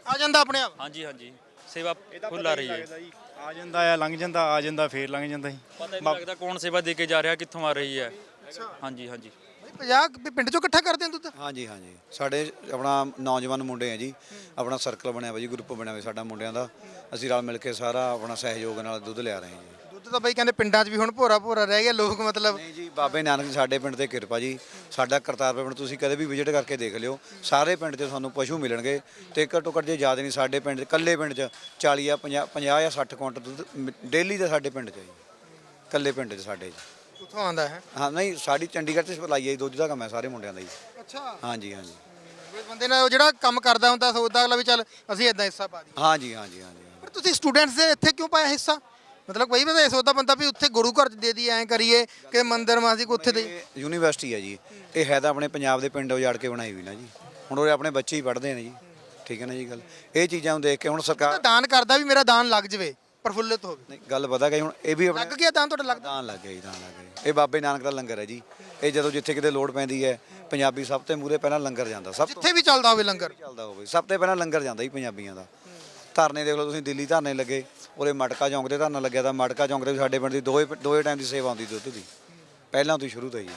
ਆ ਜਾਂਦਾ ਆਪਣੇ ਆਪ? ਹਾਂਜੀ ਹਾਂਜੀ ਸੇਵਾ ਫੁੱਲ ਆ ਰਹੀ ਹੈ। ਆ ਜਾਂਦਾ ਆ ਲੰਘ ਜਾਂਦਾ ਆ ਜਾਂਦਾ ਫੇਰ ਲੰਘ ਜਾਂਦਾ ਜੀ। ਪਤਾ ਨਹੀਂ ਲੱਗਦਾ ਕੌਣ ਸੇਵਾ ਦੇ ਕੇ ਜਾ ਰਿਹਾ ਕਿੱਥੋਂ ਆ ਰਹੀ ਹੈ। ਹਾਂਜੀ ਹਾਂਜੀ। ਬਈ 50 ਵੀ ਪਿੰਡ ਚੋਂ ਇਕੱਠਾ ਕਰਦੇ ਹੋ ਦੁੱਧ? ਹਾਂਜੀ ਹਾਂਜੀ। ਸਾਡੇ ਆਪਣਾ ਨੌਜਵਾਨ ਮੁੰਡੇ ਆ ਜੀ ਆਪਣਾ ਸਰਕਲ ਬਣਿਆ ਵਾ ਜੀ ਗਰੁੱਪ ਬਣਿਆ ਹੋਇਆ ਸਾਡਾ ਮੁੰਡਿਆਂ ਦਾ। ਅਸੀਂ ਰਲ ਮਿਲ ਕੇ ਸਾਰਾ ਆਪਣਾ ਸਹਿਯੋਗ ਨਾਲ ਦੁੱਧ ਲਿਆ ਰਹੇ ਹਾਂ ਜੀ। ਦੁੱਧ ਤਾਂ ਬਈ ਕਹਿੰਦੇ ਪਿੰਡਾਂ 'ਚ ਵੀ ਹੁਣ ਭੋਰਾ ਭੋਰਾ ਰਹਿ ਗਿਆ ਲੋਕ ਮਤਲਬ ਨਹੀਂ ਜੀ ਬਾਬੇ ਨਾਨਕ ਜੀ ਸਾਡੇ ਪਿੰਡ ਤੇ ਕਿਰਪਾ ਜੀ। ਸਾਡਾ ਕਰਤਾਰਪੁਰ ਪਿੰਡ ਤੁਸੀਂ ਕਦੇ ਵੀ ਵਿਜ਼ਿਟ ਕਰਕੇ ਦੇਖ ਲਿਓ। ਸਾਰੇ ਪਿੰਡ 'ਚ ਤੁਹਾਨੂੰ ਪਸ਼ੂ ਮਿਲਣਗੇ ਤੇ ਘੱਟੋ ਘੱਟ ਜੇ ਜ਼ਿਆਦਾ ਨਹੀਂ ਸਾਡੇ ਪਿੰਡ ਇਕੱਲੇ ਪਿੰਡ 'ਚ 40 ਜਾਂ 50 50 ਜਾਂ 60 ਕੁਇੰਟਲ ਦੁੱਧ ਡੇਲੀ ਦਾ ਸਾਡੇ ਪਿੰਡ 'ਚ ਹੈ ਜੀ। ਇਕੱਲੇ ਪਿੰਡ 'ਚ ਸਾਡੇ ਜੀ। ਉੱਥੋਂ ਆਉਂਦਾ ਹੈ? ਹਾਂ ਨਹੀਂ ਸਾਡੀ ਚੰਡੀਗੜ੍ਹ 'ਚ ਸਪਲਾਈ ਹੈ ਜੀ, ਦੁੱਧ ਦਾ ਕੰਮ ਹੈ ਸਾਰੇ ਮੁੰਡਿਆਂ ਦਾ ਜੀ। ਅੱਛਾ। ਹਾਂਜੀ ਹਾਂਜੀ। ਕੋਈ ਬੰਦੇ ਨੇ ਉਹ ਜਿਹੜਾ ਕੰਮ ਕਰਦਾ ਹੁੰਦਾ ਸੋਚਦਾ ਅਗਲਾ ਵੀ ਚੱਲ ਅਸੀਂ ਇਦਾਂ ਹਿੱਸਾ ਪਾ ਦਈਏ। ਹਾਂਜੀ ਹਾਂਜੀ ਹਾਂਜੀ ਪਰ ਤੁਸੀਂ ਸਟੂਡੈਂਟਸ ਦੇ ਇੱਥੇ ਕਿਉਂ ਪਾਇਆ ਹਿੱਸਾ? ਮਤਲਬ ਕੋਈ ਇਹ ਸੋਚਦਾ ਬੰਦਾ ਵੀ ਉੱਥੇ ਗੁਰੂ ਘਰ 'ਚ ਦੇ ਦੀ ਐਂ ਕਰੀਏ ਕਿ ਮੰਦਿਰ ਮਾਸੀ ਕੋ ਉੱਥੇ ਦੇ ਇਹ ਯੂਨੀਵਰਸਿਟੀ ਹੈ ਜੀ। ਇਹ ਹੈ ਤਾਂ ਆਪਣੇ ਪੰਜਾਬ ਦੇ ਪਿੰਡ ਉਜਾੜ ਕੇ ਬਣਾਈ ਹੋਈ ਨਾ ਜੀ। ਹੁਣ ਉਹ ਆਪਣੇ ਬੱਚੇ ਹੀ ਪੜ੍ਹਦੇ ਨੇ ਜੀ। ਠੀਕ ਹੈ ਨਾ ਜੀ ਗੱਲ? ਇਹ ਚੀਜ਼ਾਂ ਨੂੰ ਦੇਖ ਕੇ ਹੁਣ ਸਰਕਾਰ ਦਾਨ ਕਰਦਾ ਵੀ ਮੇਰਾ ਦਾਨ ਲੱਗ ਜਵੇ ਪ੍ਰਫੁੱਲਿਤ ਹੋਵੇ। ਨਹੀਂ ਗੱਲ ਪਤਾ ਗਈ ਹੁਣ ਇਹ ਵੀ ਆਪਣੇ ਲੱਗ ਗਿਆ ਦਾਨ ਤੁਹਾਡਾ ਲੱਗਦਾ? ਦਾਨ ਲੱਗ ਗਿਆ ਜੀ ਦਾਨ ਲੱਗ ਗਿਆ। ਇਹ ਬਾਬੇ ਨਾਨਕ ਦਾ ਲੰਗਰ ਹੈ ਜੀ। ਇਹ ਜਦੋਂ ਜਿੱਥੇ ਕਿਤੇ ਲੋੜ ਪੈਂਦੀ ਹੈ ਪੰਜਾਬੀ ਸਭ ਤੋਂ ਮੂਰੇ ਪਹਿਲਾਂ ਲੰਗਰ ਜਾਂਦਾ। ਸਭ ਤੋਂ ਜਿੱਥੇ ਵੀ ਚੱਲਦਾ ਹੋਵੇ ਲੰਗਰ। ਚੱਲਦਾ ਹੋਵੇ ਸਭ ਤੋਂ ਪਹਿਲਾਂ ਲੰਗਰ ਜਾਂਦਾ ਜੀ ਪੰਜਾਬੀਆਂ ਦਾ। ਧਰਨੇ ਦੇਖ ਲਓ ਤੁਸੀਂ ਦਿੱਲੀ ਧਰਨੇ ਲੱਗੇ ਉਹਦੇ ਮਟਕਾ ਚੌਂਕ ਤੇ ਧਰਨਾ ਲੱਗਿਆ ਤਾਂ ਮਟਕਾ ਚੌਂਕ ਤੇ ਵੀ ਸਾਡੇ ਪਿੰਡ ਦੀ ਦੋਏ ਦੋਏ ਟਾਈਮ ਦੀ ਸੇਵਾ ਆਉਂਦੀ ਦੁੱਧ ਦੀ। ਪਹਿਲਾਂ ਤੋਂ ਹੀ ਸ਼ੁਰੂ ਤੋਂ ਹੀ।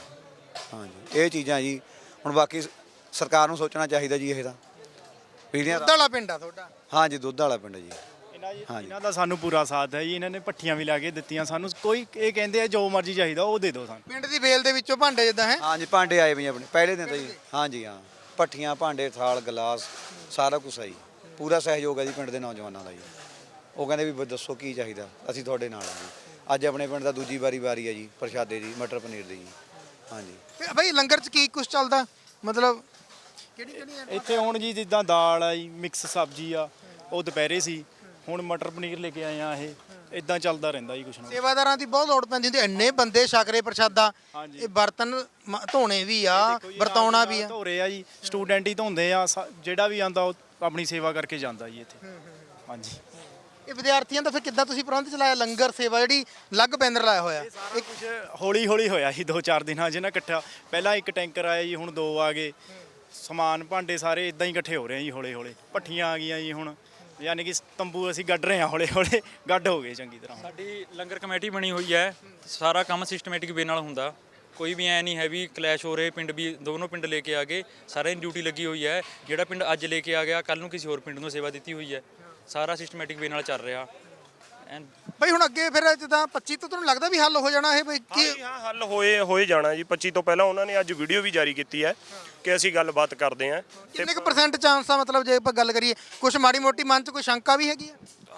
ਹਾਂਜੀ ਇਹ ਚੀਜ਼ਾਂ ਜੀ। ਹੁਣ ਬਾਕੀ ਸਰਕਾਰ ਨੂੰ ਸੋਚਣਾ ਚਾਹੀਦਾ ਜੀ ਇਹ ਤਾਂ। ਪੀੜ੍ਹੀਆਂ ਦੁੱਧ ਵਾਲਾ ਪਿੰਡ ਆ ਤੁਹਾਡਾ? ਹਾਂਜੀ ਦੁੱਧ ਵਾਲਾ ਪਿੰਡ ਜੀ। ਇਹਨਾਂ ਜੀ ਹਾਂਜੀ। ਇਹਨਾਂ ਦਾ ਸਾਨੂੰ ਪੂਰਾ ਸਾਥ ਹੈ ਜੀ। ਇਹਨਾਂ ਨੇ ਪੱਠੀਆਂ ਵੀ ਲਾ ਕੇ ਦਿੱਤੀਆਂ ਸਾਨੂੰ। ਕੋਈ ਇਹ ਕਹਿੰਦੇ ਆ ਜੋ ਮਰਜ਼ੀ ਚਾਹੀਦਾ ਉਹ ਦੇ ਦਿਓ ਸਾਨੂੰ। ਪਿੰਡ ਦੀ ਵੇਲ ਦੇ ਵਿੱਚੋਂ ਭਾਂਡੇ ਜਿੱਦਾਂ ਹੈ? ਹਾਂਜੀ ਭਾਂਡੇ ਆਏ ਵੀ ਆਪਣੇ। ਪਹਿਲੇ ਦਿਨ ਤਾਂ ਜੀ ਹਾਂਜੀ ਹਾਂ। ਪੱਠੀਆਂ ਭਾਂਡੇ ਥਾਲ ਗਲਾਸ ਸਾਰਾ ਕੁਝ ਹੈ ਜੀ। ਪੂਰਾ ਸਹਿਯੋਗ ਹੈ ਜੀ ਪਿੰਡ ਦੇ ਨੌਜਵਾਨਾਂ ਦਾ ਜੀ। ਉਹ ਕਹਿੰਦੇ ਵੀ ਦੱਸੋ ਕੀ ਚਾਹੀਦਾ ਅਸੀਂ ਤੁਹਾਡੇ ਨਾਲ ਹਾਂ ਜੀ। ਅੱਜ ਆਪਣੇ ਪਿੰਡ ਦਾ ਦੂਜੀ ਵਾਰੀ ਵਾਰੀ ਹੈ ਜੀ ਪ੍ਰਸ਼ਾਦੇ ਦੀ ਮਟਰ ਪਨੀਰ ਦੀ ਜੀ। ਹਾਂਜੀ। ਤੇ ਬਈ ਲੰਗਰ 'ਚ ਕੀ ਕੁਝ ਚੱਲਦਾ? ਮਤਲਬ ਕਿਹੜੀ ਕਿਹੜੀ ਇੱਥੇ ਹੁਣ ਜੀ ਜਿੱਦਾਂ ਦਾਲ ਆ ਜੀ ਮਿਕਸ ਸਬਜ਼ੀ ਆ ਉਹ ਦੁਪਹਿਰੇ ਸੀ। ਹੁਣ ਮਟਰ ਪਨੀਰ ਲੈ ਕੇ ਆਏ ਆ ਇਹ। ਇਦਾਂ ਚੱਲਦਾ ਰਹਿੰਦਾ ਜੀ ਕੁਛ ਨਾ ਸੇਵਾਦਾਰਾਂ ਦੀ ਬਹੁਤ ਲੋੜ ਪੈਂਦੀ ਹੁੰਦੀ ਇੰਨੇ ਬੰਦੇ ਛਕਰੇ ਪ੍ਰਸ਼ਾਦਾ। ਹਾਂਜੀ। ਇਹ ਬਰਤਨ ਮ- ਧੋਣੇ ਵੀ ਆ ਵਰਤਾਉਣਾ ਵੀ ਆ। ਧੋ ਰਹੇ ਆ ਜੀ। ਸਟੂਡੈਂਟ ਹੀ ਧੋਂਦੇ ਆ। ਸਾ- ਜਿਹੜਾ ਵੀ ਆਂਦਾ ਉਹ ਆਪਣੀ ਸੇਵਾ ਕਰਕੇ ਜਾਂਦਾ ਜੀ ਇੱਥੇ। ਹਾਂਜੀ। ਇਹ ਵਿਦਿਆਰਥੀਆਂ ਦਾ ਫਿਰ ਕਿੱਦਾਂ ਤੁਸੀਂ ਪ੍ਰਬੰਧ ਚਲਾਇਆ? ਲੰਗਰ ਸੇਵਾ ਜਿਹੜੀ ਅਲੱਗ ਬੈਨਰ ਲਾਇਆ ਹੋਇਆ। ਇਹ ਕੁਝ ਹੌਲੀ ਹੌਲੀ ਹੋਇਆ ਜੀ 2-4 ਦਿਨਾਂ 'ਚ ਨਾ ਇਕੱਠਾ। ਪਹਿਲਾਂ ਇੱਕ ਟੈਂਕਰ ਆਇਆ ਜੀ ਹੁਣ ਦੋ ਆ ਗਏ। ਸਮਾਨ ਭਾਂਡੇ ਸਾਰੇ ਇਦਾਂ ਹੀ ਇਕੱਠੇ ਹੋ ਰਹੇ ਆ ਜੀ ਹੌਲੇ ਹੌਲੇ ਪੱਠੀਆਂ ਆ ਗਈਆਂ ਜੀ ਹੁਣ। ਯਾਨੀ ਕਿ ਤੰਬੂ ਅਸੀਂ ਗੱਡ ਰਹੇ ਹਾਂ ਹੌਲੇ ਹੌਲੇ ਗੱਡ ਹੋ ਗਏ ਚੰਗੀ ਤਰ੍ਹਾਂ। ਸਾਡੀ ਲੰਗਰ ਕਮੇਟੀ ਬਣੀ ਹੋਈ ਹੈ। ਸਾਰਾ ਕੰਮ ਸਿਸਟਮੈਟਿਕ ਵੇ ਨਾਲ ਹੁੰਦਾ। ਕੋਈ ਵੀ ਐ ਨਹੀਂ ਹੈ ਵੀ ਕਲੈਸ਼ ਹੋ ਰਹੇ ਪਿੰਡ ਵੀ ਦੋਨੋਂ ਪਿੰਡ ਲੈ ਕੇ ਆ ਗਏ ਸਾਰਿਆਂ ਦੀ ਡਿਊਟੀ ਲੱਗੀ ਹੋਈ ਹੈ। ਜਿਹੜਾ ਪਿੰਡ ਅੱਜ ਲੈ ਕੇ ਆ ਗਿਆ ਕੱਲ ਨੂੰ ਕਿਸੇ ਹੋਰ ਪਿੰਡ ਨੂੰ ਸੇਵਾ ਦਿੱਤੀ ਹੋਈ ਹੈ। ਸਾਰਾ ਸਿਸਟਮੈਟਿਕ ਵੇ ਨਾਲ ਚੱਲ ਰਿਹਾ। ਐਨ ਬਈ ਹੁਣ ਅੱਗੇ ਫਿਰ ਜਿੱਦਾਂ 25 ਤੋਂ ਤੁਹਾਨੂੰ ਲੱਗਦਾ ਵੀ ਹੱਲ ਹੋ ਜਾਣਾ ਇਹ ਬਈ ਕੀ ਹਾਂ ਹੱਲ ਹੋਏ ਹੋਏ ਜਾਣਾ ਜੀ। 25 ਤੋਂ ਪਹਿਲਾਂ ਉਹਨਾਂ ਨੇ ਅੱਜ ਵੀਡੀਓ ਵੀ ਜਾਰੀ ਕੀਤੀ ਹੈ ਕਿ ਅਸੀਂ ਗੱਲਬਾਤ ਕਰਦੇ ਹਾਂ। ਕਿੰਨੇ ਕੁ ਪਰਸੈਂਟ ਚਾਂਸ ਆ ਮਤਲਬ ਜੇ ਆਪਾਂ ਗੱਲ ਕਰੀਏ ਕੁਝ ਮਾੜੀ ਮੋਟੀ ਮਨ 'ਚ ਕੋਈ ਸ਼ੰਕਾ ਵੀ ਹੈਗੀ ਆ?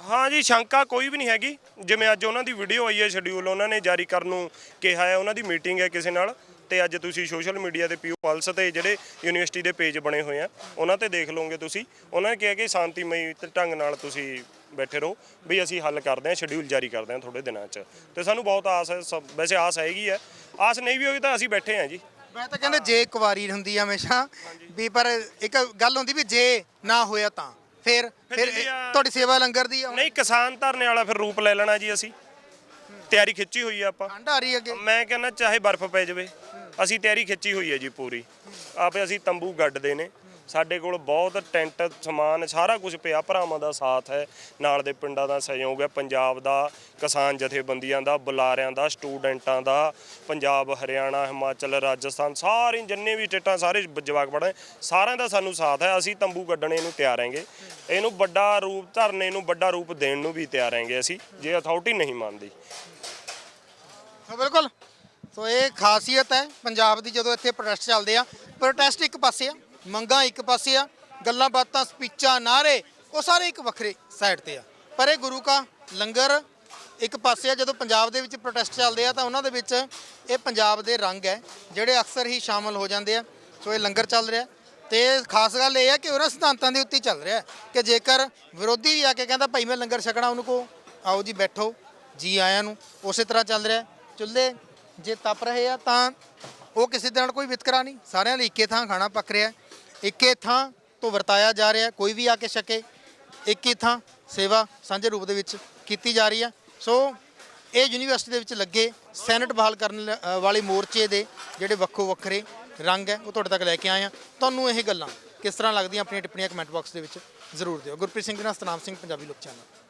ਹਾਂ ਜੀ, ਸ਼ੰਕਾ ਕੋਈ ਵੀ ਨਹੀਂ ਹੈਗੀ। ਜਿਵੇਂ ਅੱਜ ਉਹਨਾਂ ਦੀ ਵੀਡੀਓ ਆਈ ਹੈ ਸ਼ਡਿਊਲ ਉਹਨਾਂ ਨੇ ਜਾਰੀ ਕਰਨ ਨੂੰ ਕਿਹਾ ਹੈ, ਉਹਨਾਂ ਦੀ ਮੀਟਿੰਗ ਹੈ ਕਿਸੇ ਨਾਲ। ਤੇ ਅੱਜ ਤੁਸੀਂ ਸੋਸ਼ਲ ਮੀਡੀਆ ਤੇ ਪੀਓ ਪਲਸ ਤੇ ਜਿਹੜੇ ਯੂਨੀਵਰਸਿਟੀ ਦੇ ਪੇਜ ਬਣੇ ਹੋਏ ਆ, ਉਹਨਾਂ ਤੇ ਦੇਖ ਲਓਗੇ ਤੁਸੀਂ। ਉਹਨਾਂ ਨੇ ਕਿਹਾ ਕਿ ਸ਼ਾਂਤੀਮਈ ਢੰਗ ਨਾਲ ਤੁਸੀਂ ਬੈਠੇ ਰਹੋ, ਵੀ ਅਸੀਂ ਹੱਲ ਕਰਦੇ ਹਾਂ ਸ਼ਡਿਊਲ ਜਾਰੀ ਕਰਦੇ ਹਾਂ ਥੋੜੇ ਦਿਨਾਂ 'ਚ। ਤੇ ਸਾਨੂੰ ਬਹੁਤ ਆਸ ਹੈ, ਸਭ- ਵੈਸੇ ਆਸ ਹੈਗੀ ਹੈ। ਆਸ ਨਹੀਂ ਵੀ ਹੋਈ ਤਾਂ ਅਸੀਂ ਬੈਠੇ ਹਾਂ ਜੀ। ਮੈਂ ਤਾਂ ਕਹਿੰਦਾ ਜੇ ਇੱਕ ਵਾਰੀ ਹੁੰਦੀ ਆ ਹਮੇਸ਼ਾ, ਵੀ ਪਰ ਇੱਕ ਗੱਲ ਹੁੰਦੀ ਵੀ ਜੇ ਨਾ ਹੋਇਆ ਤਾਂ। ਫਿਰ ਫਿਰ ਆ- ਤੁਹਾਡੀ ਸੇਵਾ ਲੰਗਰ ਦੀ ਆ। ਨਹੀਂ ਕਿਸਾਨ ਧਰਨੇ ਵਾਲਾ ਫਿਰ ਰੂਪ ਲੈ ਲੈਣਾ ਜੀ ਅਸੀਂ। ਤਿਆਰੀ ਖਿੱਚੀ ਹੋਈ ਆ ਆਪਾਂ। ਠੰਡ ਆ ਰਹੀ ਅੱਗੇ। ਮੈਂ ਕਹਿੰਦਾ ਚਾਹੇ ਬਰਫ਼ ਪੈ ਜਾਵੇ ਅਸੀਂ ਤਿਆਰੀ ਖਿੱਚੀ ਹੋਈ ਹੈ ਜੀ ਪੂਰੀ। ਆਪੇ ਅਸੀਂ ਤੰਬੂ ਗੱਡਦੇ ਨੇ। ਸਾਡੇ ਕੋਲ ਬਹੁਤ ਟੈਂਟ, ਸਮਾਨ, ਸਾਰਾ ਕੁਝ ਪਿਆ। ਭਰਾਵਾਂ ਦਾ ਸਾਥ ਹੈ। ਨਾਲ ਦੇ ਪਿੰਡਾਂ ਦਾ ਸਹਿਯੋਗ ਹੈ। ਪੰਜਾਬ ਦਾ, ਕਿਸਾਨ ਜਥੇਬੰਦੀਆਂ ਦਾ, ਬੁਲਾਰਿਆਂ ਦਾ, ਸਟੂਡੈਂਟਾਂ ਦਾ, ਪੰਜਾਬ, ਹਰਿਆਣਾ, ਹਿਮਾਚਲ, ਰਾਜਸਥਾਨ, ਸਾਰੇ ਜਿੰਨੇ ਵੀ ਸਟੇਟਾਂ, ਸਾਰੇ ਜਵਾਕ ਪੜ੍ਹੇ ਸਾਰਿਆਂ ਦਾ ਸਾਨੂੰ ਸਾਥ ਹੈ। ਅਸੀਂ ਤੰਬੂ ਗੱਡਣੇ ਨੂੰ ਤਿਆਰ ਹੈਗੇ। ਇਹਨੂੰ ਵੱਡਾ ਰੂਪ ਧਰਨੇ ਨੂੰ, ਵੱਡਾ ਰੂਪ ਦੇਣ ਨੂੰ ਵੀ ਤਿਆਰ ਹੈਗੇ ਅਸੀਂ। ਜੇ ਅਥਾਰਟੀ ਨਹੀਂ ਮੰਨਦੀ। ਹਾਂ ਬਿਲਕੁਲ। ਸੋ ਇਹ ਖਾਸੀਅਤ ਹੈ। ਪੰਜਾਬ ਦੀ ਜਦੋਂ ਇੱਥੇ ਪ੍ਰੋਟੈਸਟ ਚੱਲਦੇ ਆ ਪ੍ਰੋਟੈਸਟ ਇੱਕ ਪਾਸੇ ਆ। ਮੰਗਾਂ ਇੱਕ ਪਾਸੇ ਆ, ਗੱਲਾਂ ਬਾਤਾਂ, ਸਪੀਚਾਂ ਨਾਰੇ ਉਹ ਸਾਰੇ ਇੱਕ ਵੱਖਰੇ ਸਾਈਡ ਤੇ ਆ। ਪਰ ਇਹ ਗੁਰੂ ਕਾ ਲੰਗਰ ਇੱਕ ਪਾਸੇ ਆ, ਜਦੋਂ ਪੰਜਾਬ ਦੇ ਵਿੱਚ ਪ੍ਰੋਟੈਸਟ ਚੱਲਦੇ ਆ ਤਾਂ ਉਹਨਾਂ ਦੇ ਵਿੱਚ ਇਹ ਪੰਜਾਬ ਦੇ ਰੰਗ ਹੈ, ਜਿਹੜੇ ਅਕਸਰ ਹੀ ਸ਼ਾਮਲ ਹੋ ਜਾਂਦੇ ਆ। ਸੋ ਇਹ ਲੰਗਰ ਚੱਲ ਰਿਹਾ ਤੇ ਖਾਸ ਗੱਲ ਇਹ ਹੈ ਕਿ ਉਹਨਾਂ ਸਿਧਾਂਤਾਂ ਦੇ ਉੱਤੇ ਚੱਲ ਰਿਹਾ ਕਿ ਜੇਕਰ ਵਿਰੋਧੀ ਆ ਕੇ ਕਹਿੰਦਾ, ਭਾਈ ਮੈਂ ਲੰਗਰ ਛਕਣਾ ਉਹਨੂੰ ਕੋ ਆਓ ਜੀ ਬੈਠੋ, ਜੀ ਆਇਆਂ ਨੂੰ। ਉਸੇ ਤਰ੍ਹਾਂ ਚੱਲ ਰਿਹਾ। ਚੁੱਲ੍ਹੇ ਜੇ ਤਪ ਰਹੇ ਆ ਤਾਂ ਉਹ ਕਿਸੇ ਦੇ ਨਾਲ ਕੋਈ ਵਿਤਕਰਾ ਨਹੀਂ। ਸਾਰਿਆਂ ਲਈ ਇੱਕੇ ਥਾਂ ਖਾਣਾ ਪੱਕ ਰਿਹਾ। ਇੱਕੇ ਥਾਂ ਤੋਂ ਵਰਤਾਇਆ ਜਾ ਰਿਹਾ ਕੋਈ ਵੀ ਆ ਕੇ ਛਕੇ, ਇੱਕ ਹੀ ਥਾਂ ਸੇਵਾ ਸਾਂਝੇ ਰੂਪ ਦੇ ਵਿੱਚ ਕੀਤੀ ਜਾ ਰਹੀ ਹੈ। ਸੋ ਇਹ ਯੂਨੀਵਰਸਿਟੀ ਦੇ ਵਿੱਚ ਲੱਗੇ ਸੈਨੇਟ ਬਹਾਲ ਕਰਨ ਵਾਲੇ ਮੋਰਚੇ ਦੇ ਜਿਹੜੇ ਵੱਖੋ ਵੱਖਰੇ ਰੰਗ ਹੈ, ਉਹ ਤੁਹਾਡੇ ਤੱਕ ਲੈ ਕੇ ਆਏ ਆ ਤੁਹਾਨੂੰ ਇਹ ਗੱਲਾਂ ਕਿਸ ਤਰ੍ਹਾਂ ਲੱਗਦੀਆਂ ਆਪਣੀਆਂ ਟਿੱਪਣੀਆਂ ਕਮੈਂਟ ਬਾਕਸ ਦੇ ਵਿੱਚ ਜ਼ਰੂਰ ਦਿਓ। ਗੁਰਪ੍ਰੀਤ ਸਿੰਘ ਦੇ ਨਾਲ ਸਤਨਾਮ ਸਿੰਘ, ਪੰਜਾਬੀ ਲੋਕ ਚੈਨਲ।